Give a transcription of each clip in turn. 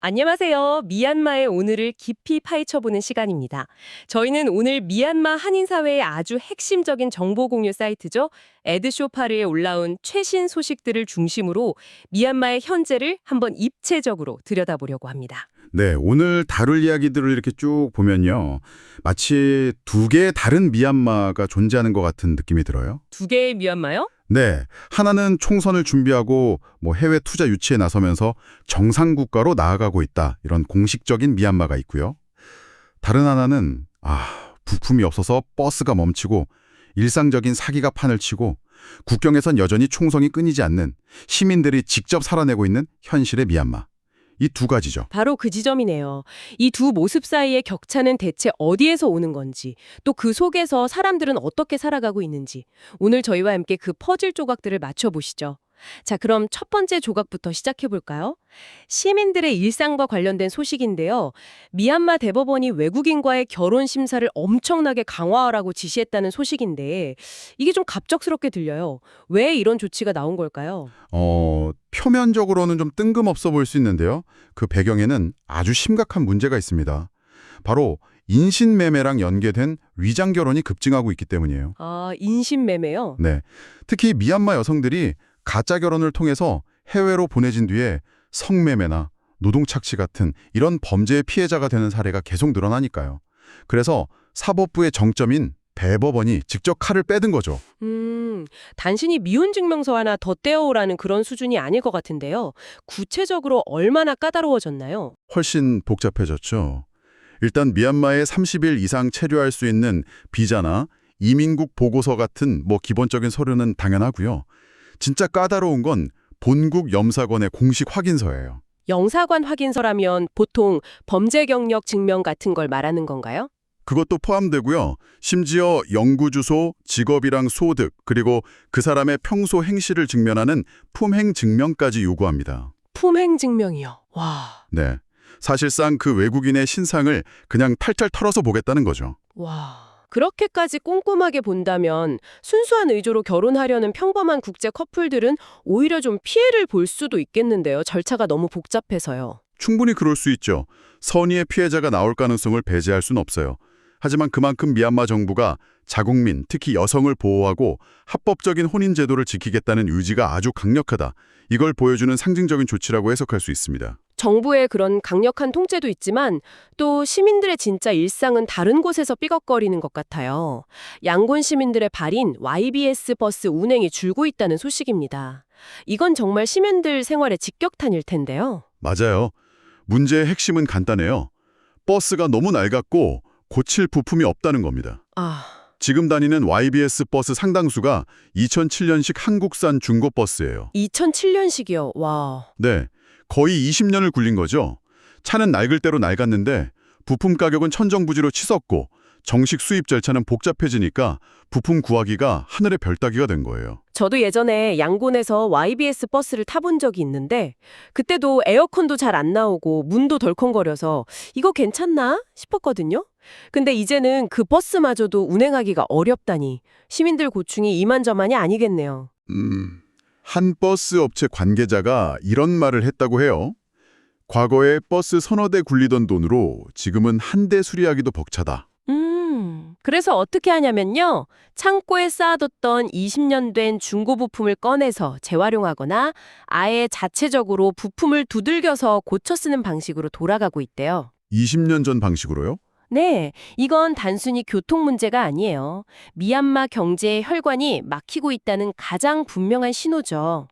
안녕하세요. 미얀마의 오늘을 깊이 파헤쳐보는 시간입니다. 저희는 오늘 미얀마 한인사회의 아주 핵심적인 정보 공유 사이트죠. 에드쇼파르에 올라온 최신 소식들을 중심으로 미얀마의 현재를 한번 입체적으로 들여다보려고 합니다. 네, 오늘 다룰 이야기들을 이렇게 쭉 보면요. 마치 두 개의 다른 미얀마가 존재하는 것 같은 느낌이 들어요. 두 개의 미얀마요? 네, 하나는 총선을 준비하고 뭐 해외 투자 유치에 나서면서 정상 국가로 나아가고 있다. 이런 공식적인 미얀마가 있고요. 다른 하나는 아, 부품이 없어서 버스가 멈추고 일상적인 사기가 판을 치고 국경에선 여전히 총성이 끊이지 않는 시민들이 직접 살아내고 있는 현실의 미얀마. 이 두 가지죠. 바로 그 지점이네요. 이 두 모습 사이의 격차는 대체 어디에서 오는 건지, 또 그 속에서 사람들은 어떻게 살아가고 있는지, 오늘 저희와 함께 그 퍼즐 조각들을 맞춰보시죠. 자, 그럼 첫 번째 조각부터 시작해 볼까요? 시민들의 일상과 관련된 소식인데요. 미얀마 대법원이 외국인과의 결혼 심사를 엄청나게 강화하라고 지시했다는 소식인데, 이게 좀 갑작스럽게 들려요. 왜 이런 조치가 나온 걸까요? 어, 표면적으로는 좀 뜬금없어 보일 수 있는데요. 그 배경에는 아주 심각한 문제가 있습니다. 바로 인신매매랑 연계된 위장 결혼이 급증하고 있기 때문이에요. 아, 인신매매요? 네. 특히 미얀마 여성들이 가짜 결혼을 통해서 해외로 보내진 뒤에 성매매나 노동착취 같은 이런 범죄의 피해자가 되는 사례가 계속 늘어나니까요. 그래서 사법부의 정점인 대법원이 직접 칼을 빼든 거죠. 음, 단순히 미혼 증명서 하나 더 떼어오라는 그런 수준이 아닐 것 같은데요. 구체적으로 얼마나 까다로워졌나요? 훨씬 복잡해졌죠. 일단 미얀마에 30일 이상 체류할 수 있는 비자나 이민국 보고서 같은 뭐 기본적인 서류는 당연하고요. 진짜 까다로운 건 본국 염사관의 공식 확인서예요. 영사관 확인서라면 보통 범죄 경력 증명 같은 걸 말하는 건가요? 그것도 포함되고요. 심지어 영구 주소, 직업이랑 소득, 그리고 그 사람의 평소 행실을 증명하는 품행 증명까지 요구합니다. 품행 증명이요. 와, 네. 사실상 그 외국인의 신상을 그냥 탈탈 털어서 보겠다는 거죠. 와. 그렇게까지 꼼꼼하게 본다면 순수한 의조로 결혼하려는 평범한 국제 커플들은 오히려 좀 피해를 볼 수도 있겠는데요. 절차가 너무 복잡해서요. 충분히 그럴 수 있죠. 선의의 피해자가 나올 가능성을 배제할 순 없어요. 하지만 그만큼 미얀마 정부가 자국민, 특히 여성을 보호하고 합법적인 혼인 제도를 지키겠다는 의지가 아주 강력하다. 이걸 보여주는 상징적인 조치라고 해석할 수 있습니다. 정부의 그런 강력한 통제도 있지만 또 시민들의 진짜 일상은 다른 곳에서 삐걱거리는 것 같아요. 양곤 시민들의 발인 YBS 버스 운행이 줄고 있다는 소식입니다. 이건 정말 시민들 생활의 직격탄일 텐데요. 맞아요. 문제의 핵심은 간단해요. 버스가 너무 낡았고 고칠 부품이 없다는 겁니다. 아, 지금 다니는 YBS 버스 상당수가 2007년식 한국산 중고 버스예요. 2007년식이요. 와. 네, 거의 20년을 굴린 거죠. 차는 낡을 대로 낡았는데 부품 가격은 천정부지로 치솟고 정식 수입 절차는 복잡해지니까 부품 구하기가 하늘의 별 따기가 된 거예요. 저도 예전에 양곤에서 YBS 버스를 타본 적이 있는데 그때도 에어컨도 잘 안 나오고 문도 덜컹거려서 이거 괜찮나 싶었거든요. 근데 이제는 그 버스마저도 운행하기가 어렵다니 시민들 고충이 이만저만이 아니겠네요. 음, 한 버스 업체 관계자가 이런 말을 했다고 해요. 과거에 버스 서너 대 굴리던 돈으로 지금은 한 대 수리하기도 벅차다. 음, 그래서 어떻게 하냐면요. 창고에 쌓아뒀던 20년 된 중고 부품을 꺼내서 재활용하거나 아예 자체적으로 부품을 두들겨서 고쳐 쓰는 방식으로 돌아가고 있대요. 20년 전 방식으로요? 네, 이건 단순히 교통 문제가 아니에요. 미얀마 경제의 혈관이 막히고 있다는 가장 분명한 신호죠.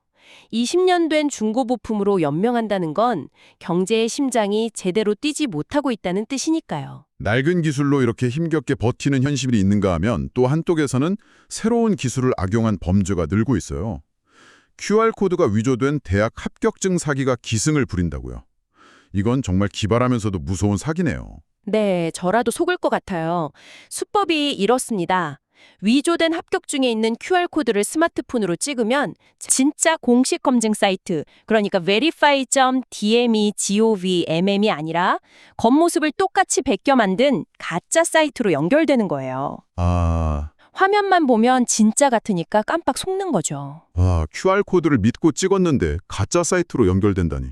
20년 된 중고 부품으로 연명한다는 건 경제의 심장이 제대로 뛰지 못하고 있다는 뜻이니까요. 낡은 기술로 이렇게 힘겹게 버티는 현실이 있는가 하면 또 한쪽에서는 새로운 기술을 악용한 범죄가 늘고 있어요. QR코드가 위조된 대학 합격증 사기가 기승을 부린다고요. 이건 정말 기발하면서도 무서운 사기네요. 네, 저라도 속을 것 같아요. 수법이 이렇습니다. 위조된 합격증에 있는 QR코드를 스마트폰으로 찍으면 진짜 공식 검증 사이트, 그러니까 verify.dme.gov.mm이 아니라 겉모습을 똑같이 베껴 만든 가짜 사이트로 연결되는 거예요. 아, 화면만 보면 진짜 같으니까 깜빡 속는 거죠. 와, QR코드를 믿고 찍었는데 가짜 사이트로 연결된다니.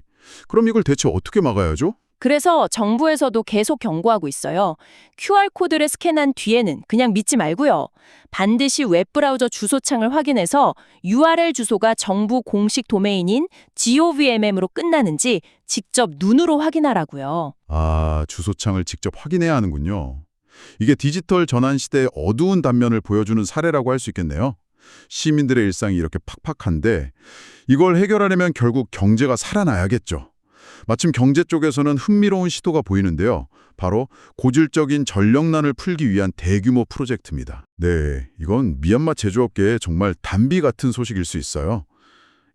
그럼 이걸 대체 어떻게 막아야죠? 그래서 정부에서도 계속 경고하고 있어요. QR코드를 스캔한 뒤에는 그냥 믿지 말고요. 반드시 웹브라우저 주소창을 확인해서 URL 주소가 정부 공식 도메인인 govmm으로 끝나는지 직접 눈으로 확인하라고요. 아, 주소창을 직접 확인해야 하는군요. 이게 디지털 전환 시대의 어두운 단면을 보여주는 사례라고 할 수 있겠네요. 시민들의 일상이 이렇게 팍팍한데 이걸 해결하려면 결국 경제가 살아나야겠죠. 마침 경제 쪽에서는 흥미로운 시도가 보이는데요. 바로 고질적인 전력난을 풀기 위한 대규모 프로젝트입니다. 네, 이건 미얀마 제조업계의 정말 단비 같은 소식일 수 있어요.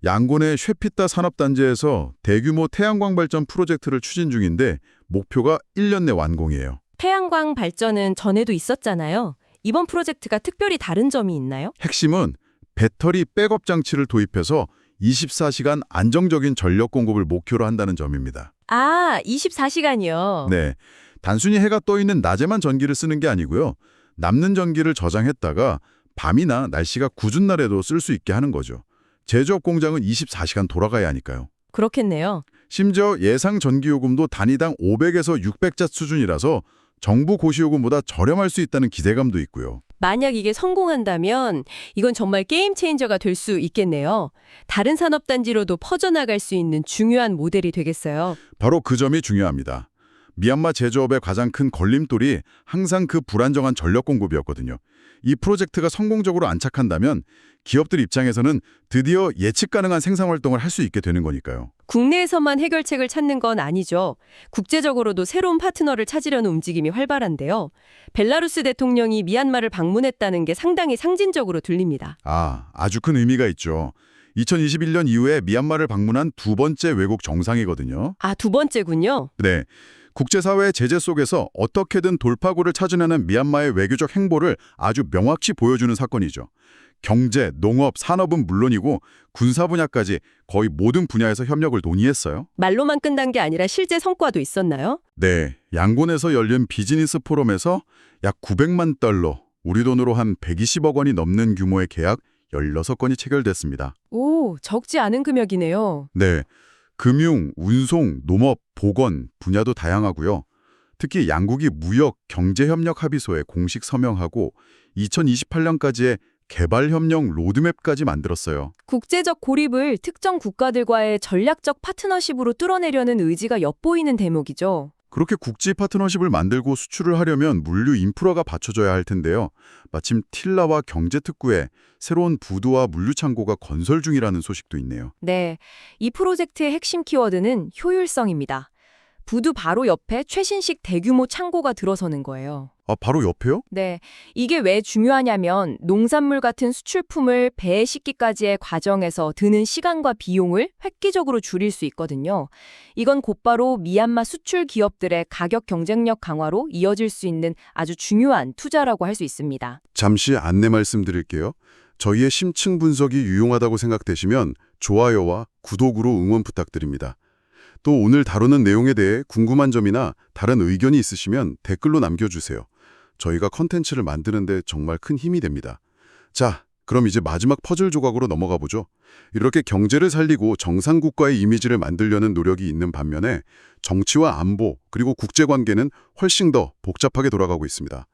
양곤의 쉐피따 산업단지에서 대규모 태양광 발전 프로젝트를 추진 중인데 목표가 1년 내 완공이에요. 태양광 발전은 전에도 있었잖아요. 이번 프로젝트가 특별히 다른 점이 있나요? 핵심은 배터리 백업 장치를 도입해서 24시간 안정적인 전력 공급을 목표로 한다는 점입니다. 아, 24시간이요. 네, 단순히 해가 떠 있는 낮에만 전기를 쓰는 게 아니고요. 남는 전기를 저장했다가 밤이나 날씨가 궂은 날에도 쓸 수 있게 하는 거죠. 제조업 공장은 24시간 돌아가야 하니까요. 그렇겠네요. 심지어 예상 전기요금도 단위당 500에서 600자 수준이라서 정부 고시요금보다 저렴할 수 있다는 기대감도 있고요. 만약 이게 성공한다면 이건 정말 게임 체인저가 될 수 있겠네요. 다른 산업단지로도 퍼져나갈 수 있는 중요한 모델이 되겠어요. 바로 그 점이 중요합니다. 미얀마 제조업의 가장 큰 걸림돌이 항상 그 불안정한 전력 공급이었거든요. 이 프로젝트가 성공적으로 안착한다면 기업들 입장에서는 드디어 예측 가능한 생산 활동을 할 수 있게 되는 거니까요. 국내에서만 해결책을 찾는 건 아니죠. 국제적으로도 새로운 파트너를 찾으려는 움직임이 활발한데요. 벨라루스 대통령이 미얀마를 방문했다는 게 상당히 상징적으로 들립니다. 아, 아주 큰 의미가 있죠. 2021년 이후에 미얀마를 방문한 두 번째 외국 정상이거든요. 아, 두 번째군요. 네. 국제사회의 제재 속에서 어떻게든 돌파구를 찾으려는 미얀마의 외교적 행보를 아주 명확히 보여주는 사건이죠. 경제, 농업, 산업은 물론이고 군사 분야까지 거의 모든 분야에서 협력을 논의했어요. 말로만 끝난 게 아니라 실제 성과도 있었나요? 네, 양곤에서 열린 비즈니스 포럼에서 약 900만 달러, 우리 돈으로 한 120억 원이 넘는 규모의 계약 16건이 체결됐습니다. 오, 적지 않은 금액이네요. 네, 금융, 운송, 농업, 보건 분야도 다양하고요. 특히 양국이 무역, 경제협력 합의소에 공식 서명하고 2028년까지의 개발협력 로드맵까지 만들었어요. 국제적 고립을 특정 국가들과의 전략적 파트너십으로 뚫어내려는 의지가 엿보이는 대목이죠. 그렇게 국지 파트너십을 만들고 수출을 하려면 물류 인프라가 받쳐져야 할 텐데요. 마침 틸라와 경제특구에 새로운 부두와 물류 창고가 건설 중이라는 소식도 있네요. 네, 이 프로젝트의 핵심 키워드는 효율성입니다. 부두 바로 옆에 최신식 대규모 창고가 들어서는 거예요. 아, 바로 옆에요? 네, 이게 왜 중요하냐면 농산물 같은 수출품을 배에 싣기까지의 과정에서 드는 시간과 비용을 획기적으로 줄일 수 있거든요. 이건 곧바로 미얀마 수출 기업들의 가격 경쟁력 강화로 이어질 수 있는 아주 중요한 투자라고 할 수 있습니다. 잠시 안내 말씀드릴게요. 저희의 심층 분석이 유용하다고 생각되시면 좋아요와 구독으로 응원 부탁드립니다. 또 오늘 다루는 내용에 대해 궁금한 점이나 다른 의견이 있으시면 댓글로 남겨주세요. 저희가 컨텐츠를 만드는데 정말 큰 힘이 됩니다. 자, 그럼 이제 마지막 퍼즐 조각으로 넘어가 보죠. 이렇게 경제를 살리고 정상국가의 이미지를 만들려는 노력이 있는 반면에 정치와 안보 그리고 국제관계는 훨씬 더 복잡하게 돌아가고 있습니다.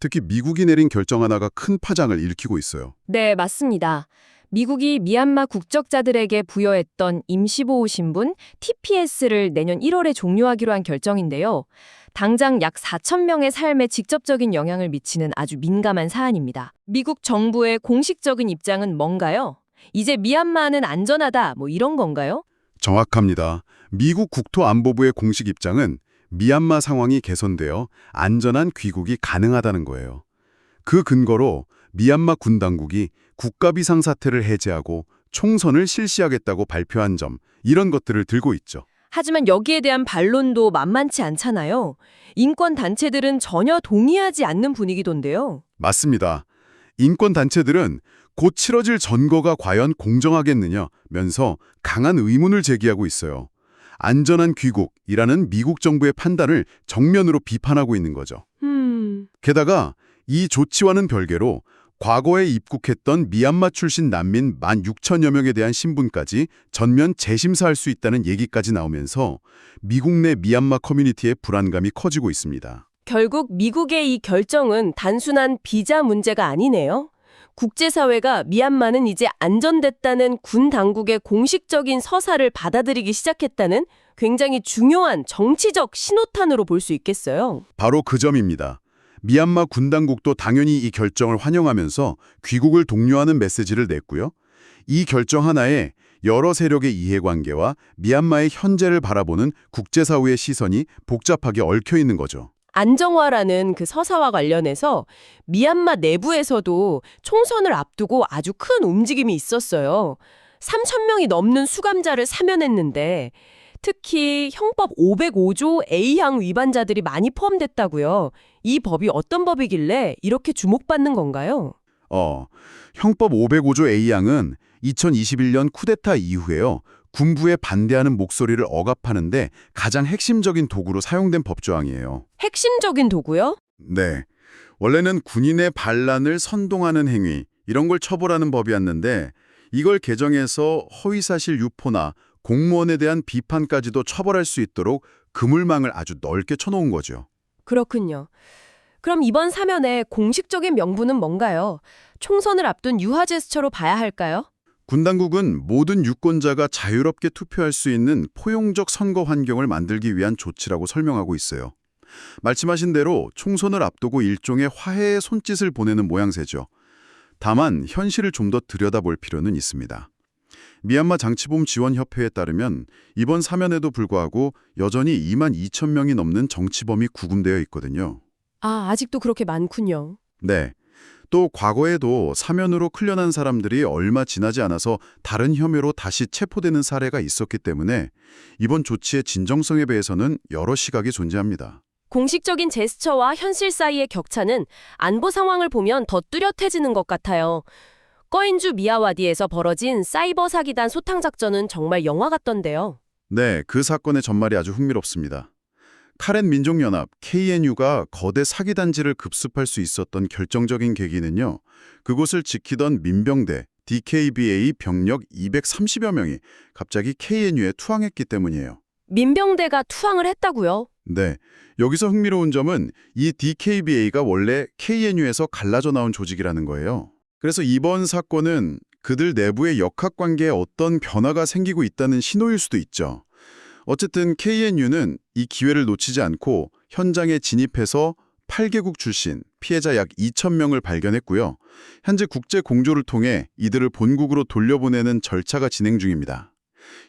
특히 미국이 내린 결정 하나가 큰 파장을 일으키고 있어요. 네, 맞습니다. 미국이 미얀마 국적자들에게 부여했던 임시보호 신분 TPS를 내년 1월에 종료하기로 한 결정인데요. 당장 약 4천 명의 삶에 직접적인 영향을 미치는 아주 민감한 사안입니다. 미국 정부의 공식적인 입장은 뭔가요? 이제 미얀마는 안전하다 뭐 이런 건가요? 정확합니다. 미국 국토안보부의 공식 입장은 미얀마 상황이 개선되어 안전한 귀국이 가능하다는 거예요. 그 근거로 미얀마 군 당국이 국가 비상 사태를 해제하고 총선을 실시하겠다고 발표한 점, 이런 것들을 들고 있죠. 하지만 여기에 대한 반론도 만만치 않잖아요. 인권 단체들은 전혀 동의하지 않는 분위기던데요. 맞습니다. 인권 단체들은 곧 치러질 선거가 과연 공정하겠느냐면서 강한 의문을 제기하고 있어요. 안전한 귀국이라는 미국 정부의 판단을 정면으로 비판하고 있는 거죠. 음, 게다가 이 조치와는 별개로 과거에 입국했던 미얀마 출신 난민 16,000여 명에 대한 신분까지 전면 재심사할 수 있다는 얘기까지 나오면서 미국 내 미얀마 커뮤니티의 불안감이 커지고 있습니다. 결국 미국의 이 결정은 단순한 비자 문제가 아니네요. 국제사회가 미얀마는 이제 안전됐다는 군 당국의 공식적인 서사를 받아들이기 시작했다는 굉장히 중요한 정치적 신호탄으로 볼 수 있겠어요. 바로 그 점입니다. 미얀마 군 당국도 당연히 이 결정을 환영하면서 귀국을 독려하는 메시지를 냈고요. 이 결정 하나에 여러 세력의 이해관계와 미얀마의 현재를 바라보는 국제사회의 시선이 복잡하게 얽혀 있는 거죠. 안정화라는 그 서사와 관련해서 미얀마 내부에서도 총선을 앞두고 아주 큰 움직임이 있었어요. 3천 명이 넘는 수감자를 사면했는데 특히 형법 505조 A항 위반자들이 많이 포함됐다고요. 이 법이 어떤 법이길래 이렇게 주목받는 건가요? 어, 형법 505조 A양은 2021년 쿠데타 이후에요. 군부에 반대하는 목소리를 억압하는데 가장 핵심적인 도구로 사용된 법조항이에요. 핵심적인 도구요? 네. 원래는 군인의 반란을 선동하는 행위, 이런 걸 처벌하는 법이었는데 이걸 개정해서 허위사실 유포나 공무원에 대한 비판까지도 처벌할 수 있도록 그물망을 아주 넓게 쳐놓은 거죠. 그렇군요. 그럼 이번 사면의 공식적인 명분은 뭔가요? 총선을 앞둔 유화 제스처로 봐야 할까요? 군 당국은 모든 유권자가 자유롭게 투표할 수 있는 포용적 선거 환경을 만들기 위한 조치라고 설명하고 있어요. 말씀하신 대로 총선을 앞두고 일종의 화해의 손짓을 보내는 모양새죠. 다만 현실을 좀 더 들여다볼 필요는 있습니다. 미얀마 장치범 지원협회에 따르면 이번 사면에도 불구하고 여전히 2만 2천 명이 넘는 정치범이 구금되어 있거든요. 아, 아직도 그렇게 많군요. 네. 또 과거에도 사면으로 클려난 사람들이 얼마 지나지 않아서 다른 혐의로 다시 체포되는 사례가 있었기 때문에 이번 조치의 진정성에 대해서는 여러 시각이 존재합니다. 공식적인 제스처와 현실 사이의 격차는 안보 상황을 보면 더 뚜렷해지는 것 같아요. 꺼인주 미야와디에서 벌어진 사이버 사기단 소탕 작전은 정말 영화 같던데요. 네, 그 사건의 전말이 아주 흥미롭습니다. 카렌 민족연합 KNU가 거대 사기단지를 급습할 수 있었던 결정적인 계기는요. 그곳을 지키던 민병대 DKBA 병력 230여 명이 갑자기 KNU에 투항했기 때문이에요. 민병대가 투항을 했다고요? 네, 여기서 흥미로운 점은 이 DKBA가 원래 KNU에서 갈라져 나온 조직이라는 거예요. 그래서 이번 사건은 그들 내부의 역학관계에 어떤 변화가 생기고 있다는 신호일 수도 있죠. 어쨌든 KNU는 이 기회를 놓치지 않고 현장에 진입해서 8개국 출신 피해자 약 2,000명을 발견했고요. 현재 국제 공조를 통해 이들을 본국으로 돌려보내는 절차가 진행 중입니다.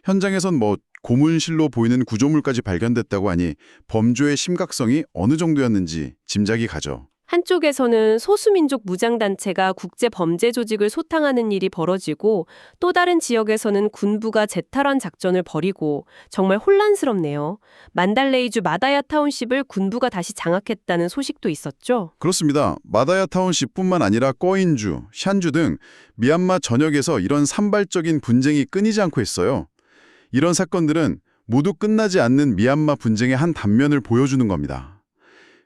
현장에선 뭐 고문실로 보이는 구조물까지 발견됐다고 하니 범죄의 심각성이 어느 정도였는지 짐작이 가죠. 한쪽에서는 소수민족 무장단체가 국제 범죄 조직을 소탕하는 일이 벌어지고 또 다른 지역에서는 군부가 재탈환 작전을 벌이고 정말 혼란스럽네요. 만달레이주 마다야 타운십을 군부가 다시 장악했다는 소식도 있었죠. 그렇습니다. 마다야 타운시뿐만 아니라 꺼인주, 샨주 등 미얀마 전역에서 이런 산발적인 분쟁이 끊이지 않고 있어요. 이런 사건들은 모두 끝나지 않는 미얀마 분쟁의 한 단면을 보여주는 겁니다.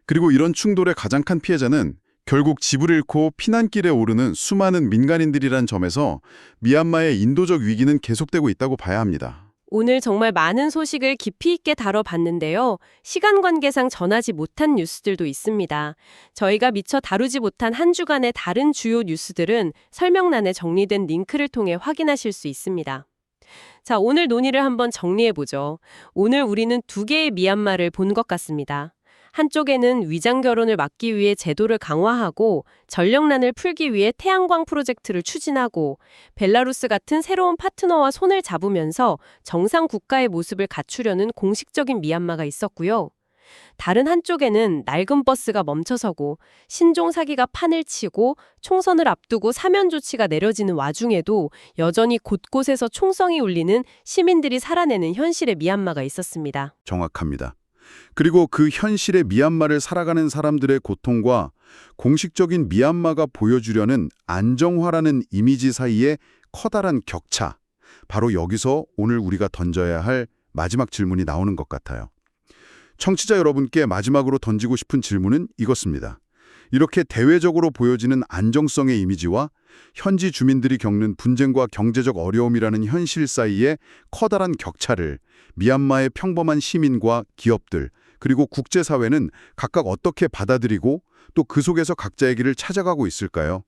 그리고 이런 충돌의 가장 큰 피해자는 결국 집을 잃고 피난길에 오르는 수많은 민간인들이란 점에서 미얀마의 인도적 위기는 계속되고 있다고 봐야 합니다. 오늘 정말 많은 소식을 깊이 있게 다뤄봤는데요. 시간 관계상 전하지 못한 뉴스들도 있습니다. 저희가 미처 다루지 못한 한 주간의 다른 주요 뉴스들은 설명란에 정리된 링크를 통해 확인하실 수 있습니다. 자, 오늘 논의를 한번 정리해보죠. 오늘 우리는 두 개의 미얀마를 본 것 같습니다. 한쪽에는 위장 결혼을 막기 위해 제도를 강화하고 전력난을 풀기 위해 태양광 프로젝트를 추진하고 벨라루스 같은 새로운 파트너와 손을 잡으면서 정상 국가의 모습을 갖추려는 공식적인 미얀마가 있었고요. 다른 한쪽에는 낡은 버스가 멈춰서고 신종 사기가 판을 치고 총선을 앞두고 사면 조치가 내려지는 와중에도 여전히 곳곳에서 총성이 울리는 시민들이 살아내는 현실의 미얀마가 있었습니다. 정확합니다. 그리고 그 현실의 미얀마를 살아가는 사람들의 고통과 공식적인 미얀마가 보여주려는 안정화라는 이미지 사이의 커다란 격차. 바로 여기서 오늘 우리가 던져야 할 마지막 질문이 나오는 것 같아요. 청취자 여러분께 마지막으로 던지고 싶은 질문은 이것입니다. 이렇게 대외적으로 보여지는 안정성의 이미지와 현지 주민들이 겪는 분쟁과 경제적 어려움이라는 현실 사이의 커다란 격차를 미얀마의 평범한 시민과 기업들 그리고 국제사회는 각각 어떻게 받아들이고 또 그 속에서 각자의 길을 찾아가고 있을까요?